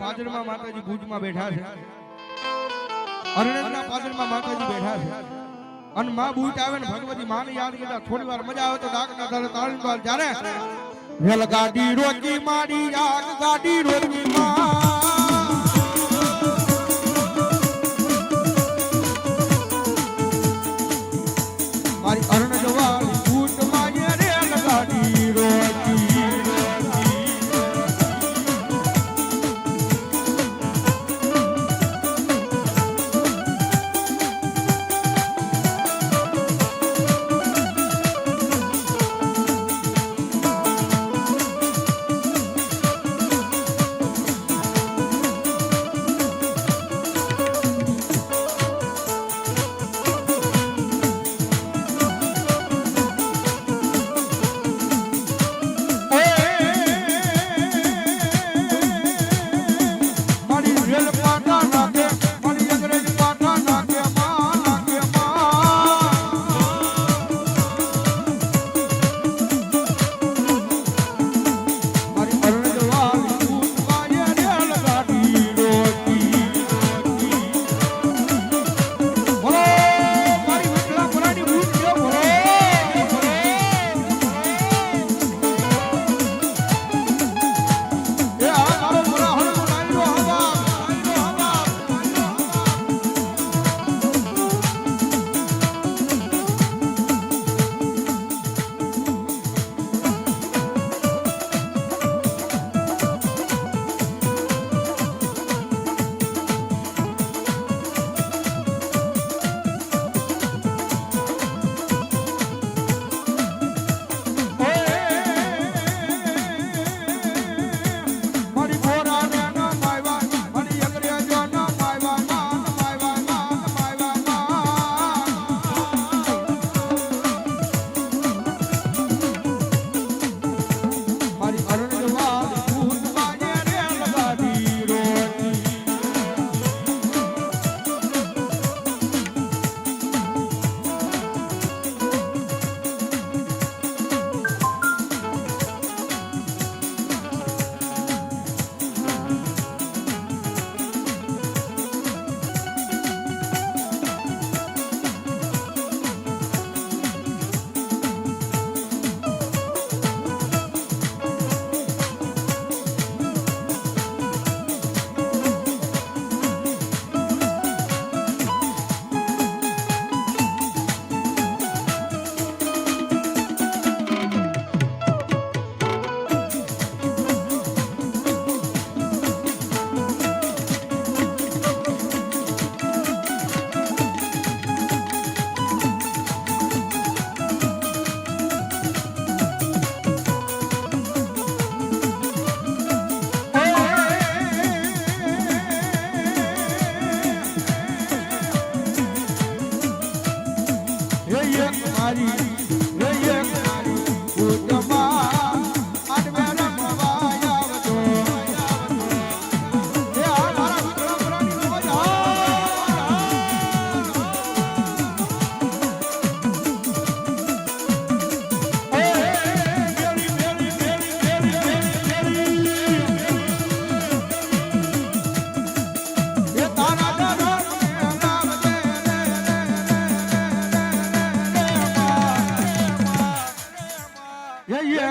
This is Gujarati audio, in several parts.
પાદરમાં માતાજી બેઠા છે. અરણેજના પાદરમાં માતાજી માં આવે ને ભગવતી માને યાદ કરતા થોડી વાર મજા આવે તો તાળી બાર જ્યારે રેલ ગાડી રોકી મારી આગ ગાડી રોકી માં.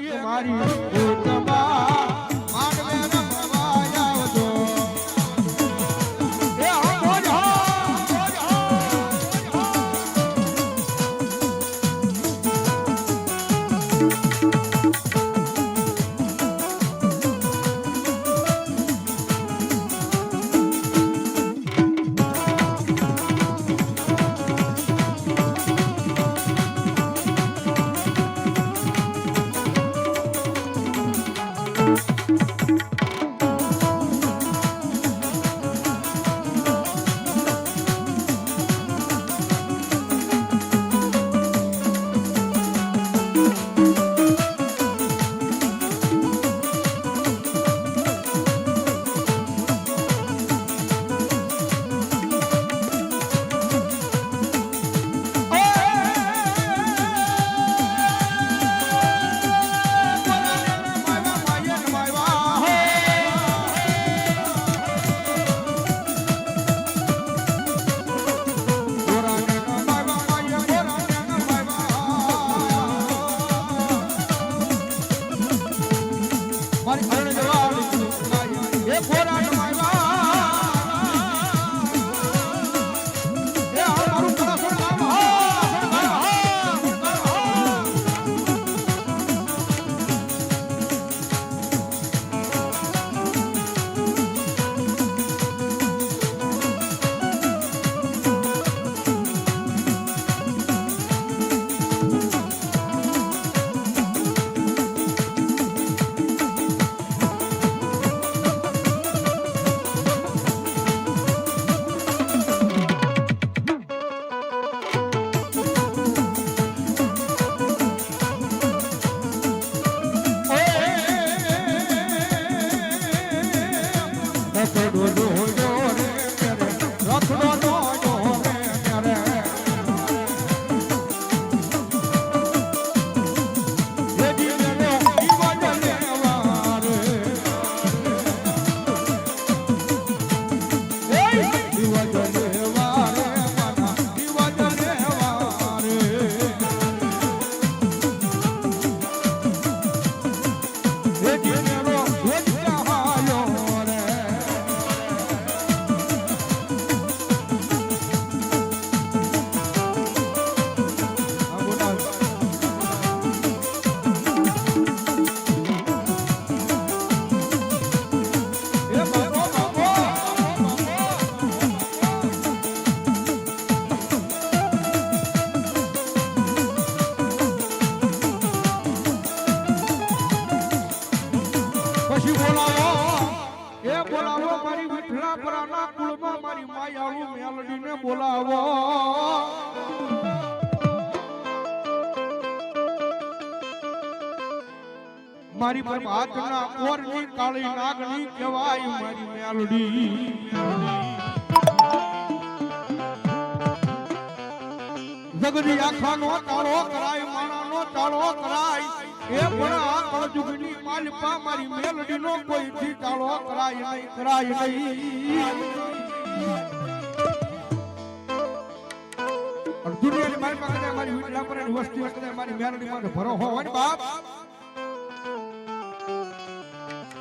કન્યાકુમારી બોલાવો મારી વિઠલા પરાના કુળમાં મારી માયાળુ મેલડીને બોલાવો. મારી પર ઓરની કાળી નાગણી કહેવાય મારી મેલડી. જગદી આખાનો તાળો કરાય, માણાનો તાળો કરાય એ પણ આ કળજુગની માલિપા મારી મેલડીનો કોઈ તાળો કરાય નહીં કરાય નહીં. અને મારી પાસે મારી વીટલા પર વસ્તી મારી મેલડી ભરો હોય ને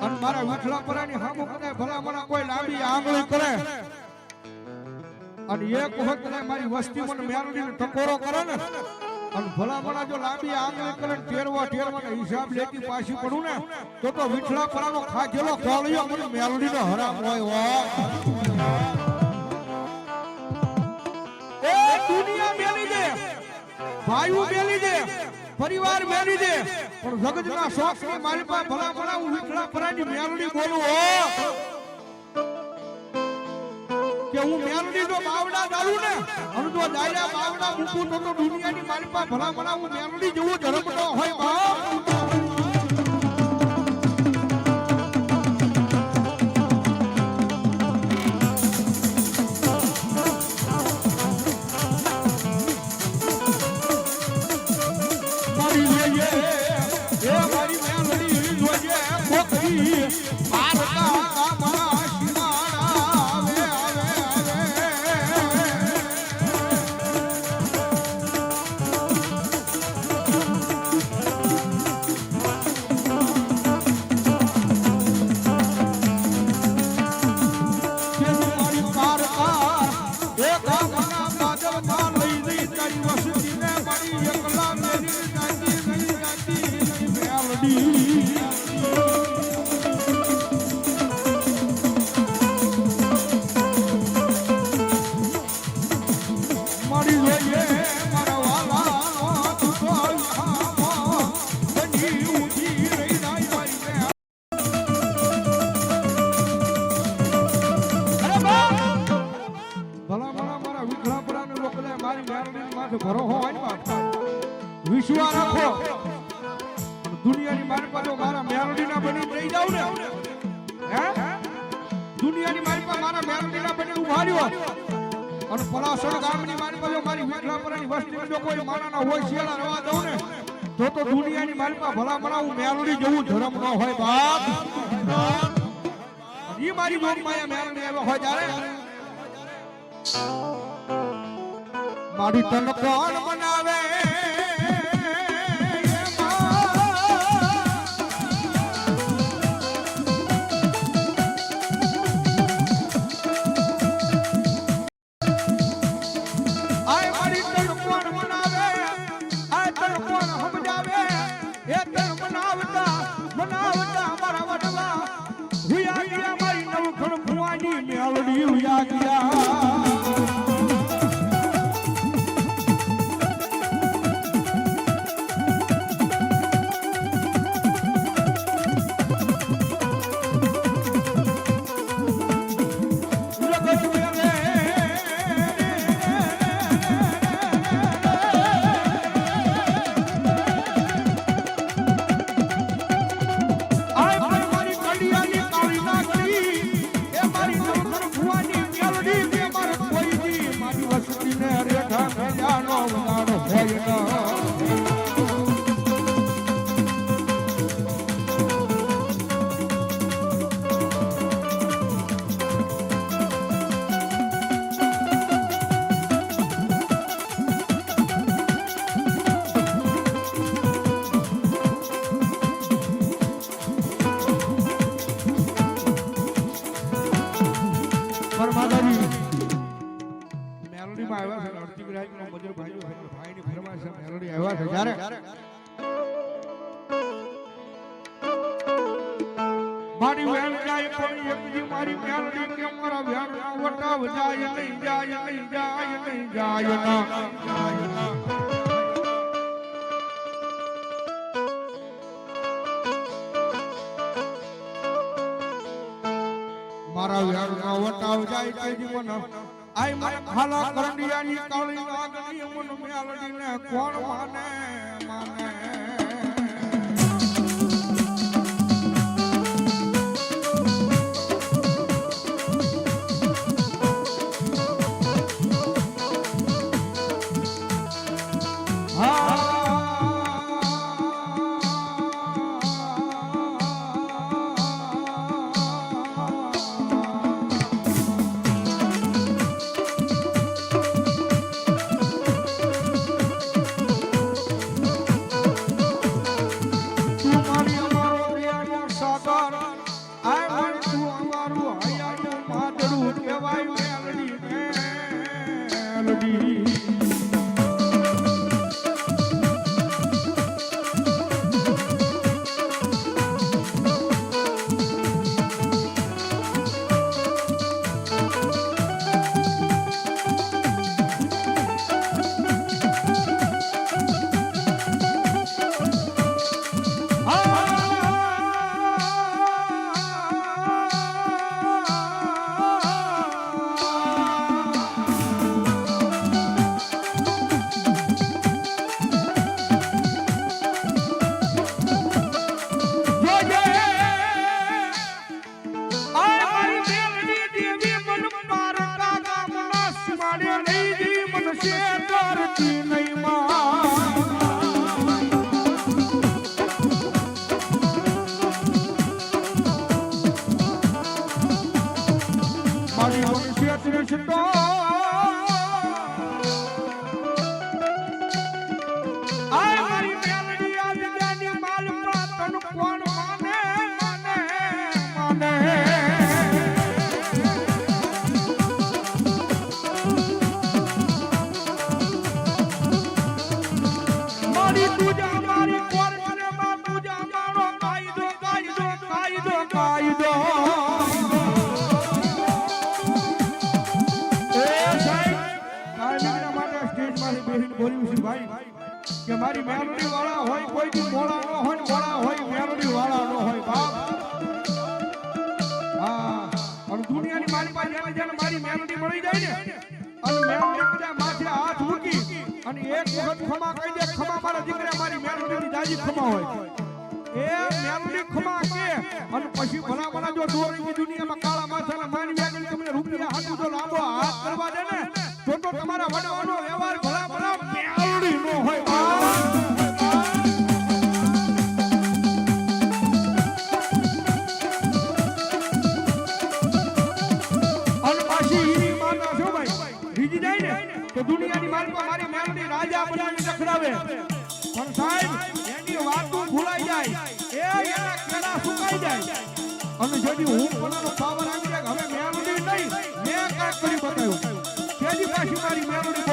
અને મારા વીટલા પરાની હામું કદાચ ભલા મને કોઈ લાંબી આંગળી કરે. અને એક વખત મારી વસ્તી મને મેલડીને ટકોરો કરે ને અને ભલામણા જો લાંબી આંગળી કરે ટેરવા ટેરવા હિસાબ લેતી પાછી પડું ને, તો તો વિઠલા પરાનો ખાધેલો કોળિયો મને મેલડીનો હરામ હોય વાહ એ દુનિયા મેલી દે, ભાઈઓ મેલી દે, પરિવાર મેલી દે, પણ જગતના શોખની મારી પાસે ભલામણા હું વિઠલા પરાની મેલડી બોલું, હો. હું મેલડી નો બાવડા દારૂ ને, અને જો દાયરા બાવડા મૂકું તો તો દુનિયાની મારી પાસે ભલા ભલા હું મેલડી જેવું ધર્મ હોય બાપ. મારી મારી ભલા હું મેરડી જેવું ધર્મ ન હોય બાપ. ઈ મારી જોગ માયા મેરડી એવો હોય જ્યારે મારી તન કોણ મારી વેણ જાય પણ એકજી મારી મેલોડી કે મારા વેણ વટા જાય નહીં જાય નહીં જાય નહીં જાય ના. મારા વ્યારના વટાવ જાય તેજી મને આય મને ખાલા કરંડિયાની કાળી નાગની મન મેલડીને કોણ માને માને? દાજી હોય. એ મેમની ખમા કે અને પછી ભલા ભલા જો દોરીની દુનિયામાં કાળા માથાના માની વ્યાગણ તમને રૂપિયા હાથું તો લાંબો હાથ કરવા દે ને, તો તો તમારા વડવાનો વ્યવહાર ભલા ભલા મેલોડી નો હોય. તો દુનિયાની પર મારી મેલડી રાજા બનાવી રખડાવે. અને હું પોતાનો પાવર આવી હવે મેલડી નહીં. મેં કાંઈક કરી બતાવ્યું. તેજી પાછી મારી મેલડી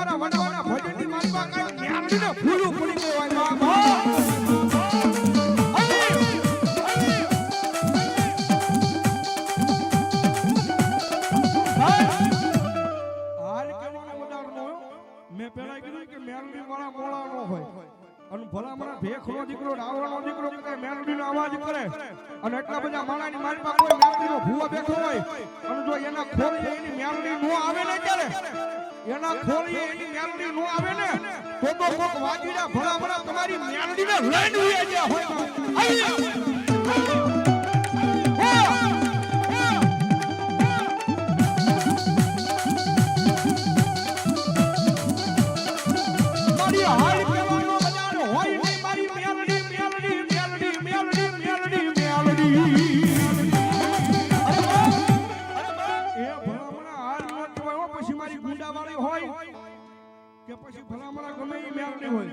તમારા વડવાના ભજનની મારી કાઈ કાંઈ ફૂલું પડી ગયું હોય. અને ભલા મને ભેખનો દીકરો, રાવણનો દીકરો કદાચ મેલડીનો અવાજ કરે. અને એટલા બધા માણાની મારી પાસે કોઈ મેલડીનો ભૂવો બેઠો હોય. અને જો એના ખોલ એની મેલડી નો આવે ને ત્યારે એના ખોળીએ એની મેલડી નો આવે ને તો તો કોક વાજીડા ભણા ભણા તમારી મેલડીને લઈને ઉયા ગયા હોય અહીંયા મારી હાલ પછી ગમે એ મેળવી હોય.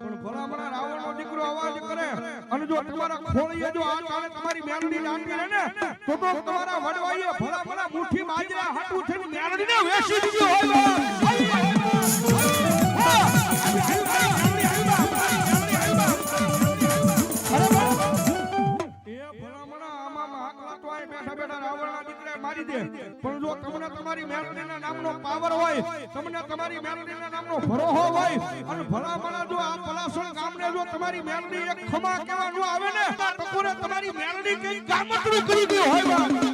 પણ ભલામણા રાવણનો દીકરો અવાજ કરે અને જો તમારા ખોળીએ જો આ કાલે તમારી મેળવી લાગી રહે ને, તો તો તમારા વડવાઈએ ભલામણા મુઠ્ઠી બાજરા હાટું થઈને મેલડીને વેચી દીધી. હોય મારી દે. પણ જો તમને તમારી મેલડીના નામનો પાવર હોય, તમને તમારી મેલડીના નામનો ભરોહો હોય, અને ભલામણા જો આ પલાસણ ગામને જો તમારી મેલડી એક ખમા કેવા નો આવે ને, તો પૂરે તમારી મેલડી કઈ ગામતરું કરી દે હોય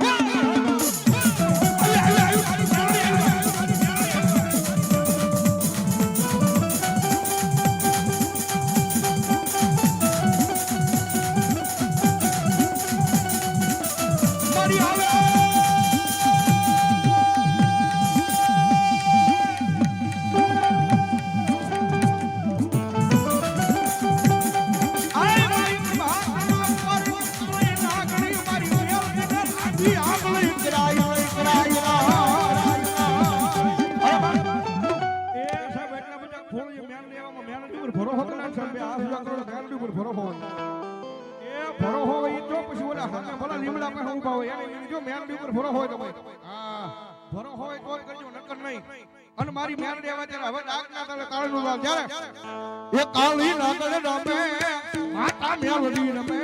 લીમડા પાસે ઊભા હોય, એને જો મેરડી ઉપર ભરો હોય તમે હા, ભરો હોય તોય કરજો, નકર નહીં. અને મારી મેન દેવા ત્યારે હવે આગ ના તળે તાળનું વાળ જ્યારે એ કાળી નાગર રમે માતા મેલડી રમે.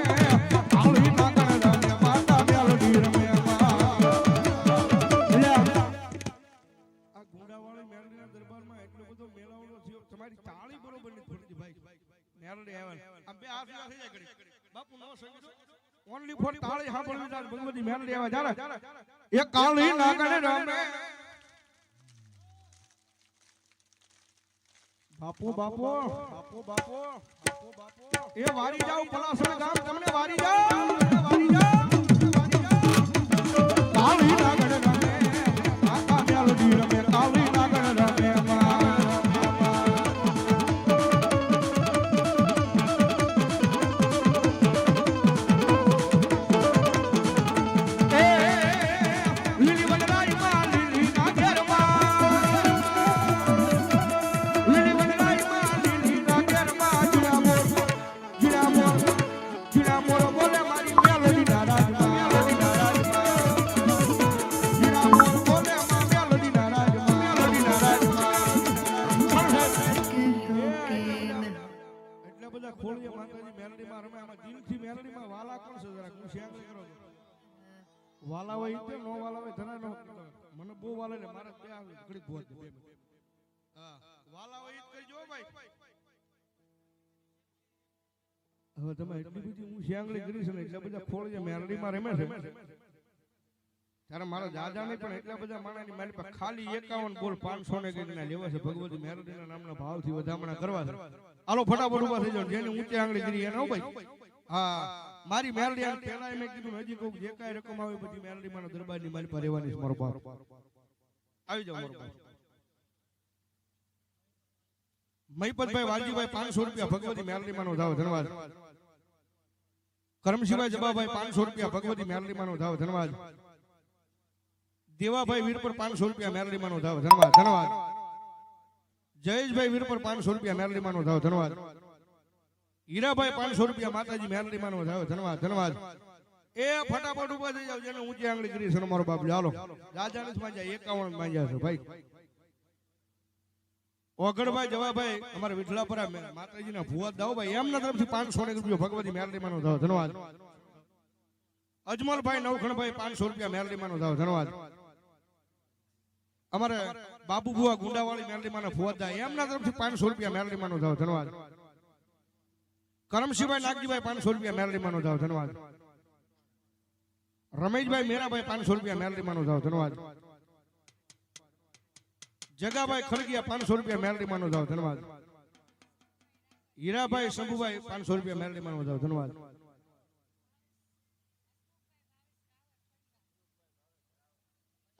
કાળી નાગર રમે માતા મેલડી રમે. તમારી તાળી બરોબર નથી ભાઈ. મેલડી આવે આ બે હાથ નથી જાય બાપુ નો સંગીત ઓનલી ફોર તાળી સાંભળવી તાર ભગવતી મેલ દેવા જારે એ કાળી નાગણ રમે. બાપુ બાપુ બાપુ. બાપુ બાપુ. બાપુ એ વારી જાવ પલાસણ ગામ તમને વારી જાવ વારી જાવ વાલા હોય તે નો વાલા હોય ધરા નો. મને બહુ વાલા ને મારા બે આવે ઘડી ભોજ બે હા વાલા હોય ઈ કરજો ભાઈ. હવે તમે એટલી બધી હું શ્યાંગળી કરીશ ને એટલા બધા ખોળ જે મેરડીમાં રમે છે. ત્યારે મારા દાદા ને પણ એટલા બધા માણાની મારી પાસે ખાલી એકાવન બોલ પાંચસો ને કંઈક ના લેવા છે. ભગવતી મેરડીના નામના ભાવથી વધામણા કરવા છે. હાલો ફટાફટ ઊભા થઈ જાઓ જેની ઊંચી આંગળી કરી એના ભાઈ. હા. મારી મેલડી આમ પહેલા મેં કીધું, હજી કહું જે કાંઈ રકમ આવે બધી મેલડી મારા દરબારની મારી પાસે રહેવાની મારો બાપ. આવી જાવ મારો બાપ. મહીપતભાઈ વાલજીભાઈ પાંચસો રૂપિયા ભગવતી મેલડીમાં નો ધાવ ધન્યવાદ કરમશીભાઈ જબાભાઈ પાંચસો રૂપિયા ભગવતી મેલડીમાં નો ધાવ ધન્યવાદ દેવાભાઈ વીરપુર પાંચસો રૂપિયા મેલડીમાં નો ધાવ ધન્યવાદ ધન્યવાદ જયેશભાઈ વીરપુર પાંચસો રૂપિયા મેલડીમાં નો ધાવ ધન્યવાદ હીરાભાઈ પાંચસો રૂપિયા માતાજી મેલડીમાં માનો ધાવ ધનવાદ ધનવાદ એ ફટાફટ ઊભા થઈ જાવ જેને ઊંચી આંગળી કરી છે મારો બાપ. ચાલો. રાજા નથી માંજ્યા એકાવન માંજ્યા છે ભાઈ. ઓગણભાઈ જવાભાઈ અમારા વિઠલાપરા માતાજીના ભુવા દાવભાઈ એમના તરફથી પાંચસો ને રૂપિયા ભગવતી મેરડીમાં નો ધાવ ધનવાદ અજમલભાઈ નવખણભાઈ પાંચસો રૂપિયા મેરડીમાં નો ધાવ ધનવાદ અમારે બાબુ ભુવા ગુંડાવાળી મેરડીમાં ભુવા એમના તરફથી પાંચસો રૂપિયા મેરડીમાં નો ધાવ ધન્યવાદ. કરમશીભાઈ નાગજીભાઈ પાંચસો રૂપિયા મેરડીમાં નો જાઓ ધન્યવાદ રમેશભાઈ મેરાભાઈ પાંચસો રૂપિયા મેરડીમાં નો જાઓ ધન્યવાદ જગાભાઈ ખડગિયા પાંચસો રૂપિયા મેરડીમાં નો જાઓ ધન્યવાદ હીરાભાઈ શંભુભાઈ પાંચસો રૂપિયા મેરડીમાં નો જાઓ ધન્યવાદ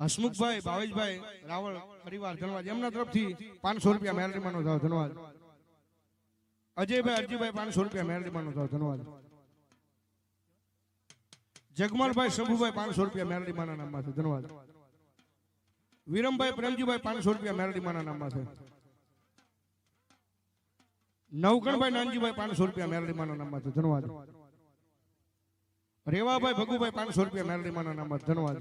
હસમુખભાઈ, ભાવેશભાઈ, રાવળ, પરિવાર ધન્યવાદ એમના તરફથી પાંચસો રૂપિયા મેરડીમાં નો જાઓ ધન્યવાદ અજયભાઈ અરજીભાઈ પાંચસો રૂપિયા મેરડીમાં નો ધાવ ધન્યવાદ. જગમાલભાઈ શંભુભાઈ પાંચસો રૂપિયા મેરડીમાના નામમાં છે ધન્યવાદ. વિરમભાઈ પ્રેમજીભાઈ પાંચસો રૂપિયા મેરડીમાના નામમાં છે નવકણભાઈ નાનજીભાઈ પાંચસો રૂપિયા મેરડીમાના નામમાં છે ધન્યવાદ. રેવાભાઈ ભગુભાઈ પાંચસો રૂપિયા મેરડીમાના નામમાં ધન્યવાદ.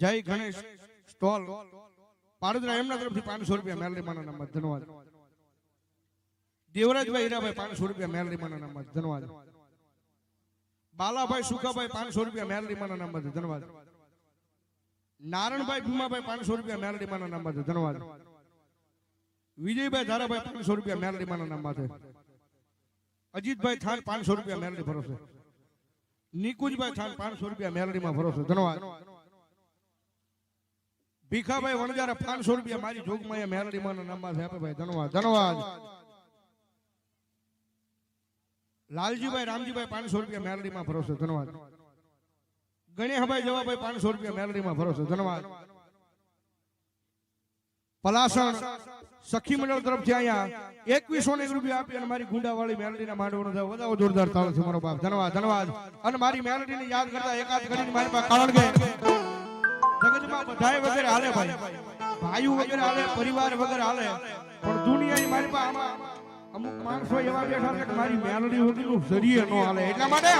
જય ગણેશ સ્ટોલ. પાડોદરા એમના તરફથી પાંચસો રૂપિયા મેરડીમાના નામમાં છે ધન્યવાદ. પાંચસો રૂપિયા ધન્યવાદ બાલાભાઈ સુખાભાઈ પાંચસો રૂપિયા મેરડીમાના નામમાં છે ધન્યવાદ વિજયભાઈ ધારાભાઈ પાંચસો રૂપિયા મેરડીમાના નામમાં છે. અજીતભાઈ થાન પાંચસો રૂપિયા મેરડી ભરોસે. નિકુંજભાઈ થાન પાંચસો રૂપિયા મેરડીમાં ભરોસે. ધન્યવાદ ભીખાભાઈ વણજારા પાંચસો રૂપિયા મારી જોગમાં મેરડીમાના નામમાં છે. આપે ભાઈ ધન્યવાદ ધન્યવાદ લાલજીભાઈ રામજીભાઈ પાંચસો રૂપિયા મેલડીમાં ભરોસે ધન્યવાદ. ગણેશભાઈ જવાભાઈ પાંચસો રૂપિયા મેલડીમાં ભરોસે ધન્યવાદ. પલાસણ સખી મંડળ તરફથી અહીંયા એકવીસો ને રૂપિયા આપી અને મારી ગુંડાવાળી મેલડીના માંડવાનો થાય વધાવો જોરદાર તાળ છે મારો બાપ. ધન્યવાદ ધન્યવાદ. અને મારી મેલડીને યાદ કરતા એકાદ કરીને મારી પાસે કારણ કે જગતમાં બધાય વગેરે હાલે ભાઈ. ભાઈઓ વગેરે હાલે પરિવાર વગેરે હાલે. પણ દુનિયાની મારી પાસે આમાં અમુક માણસો એવા બેઠા છે કે મારી મેલડી વગરનું શરીર ન હાલે. એટલા માટે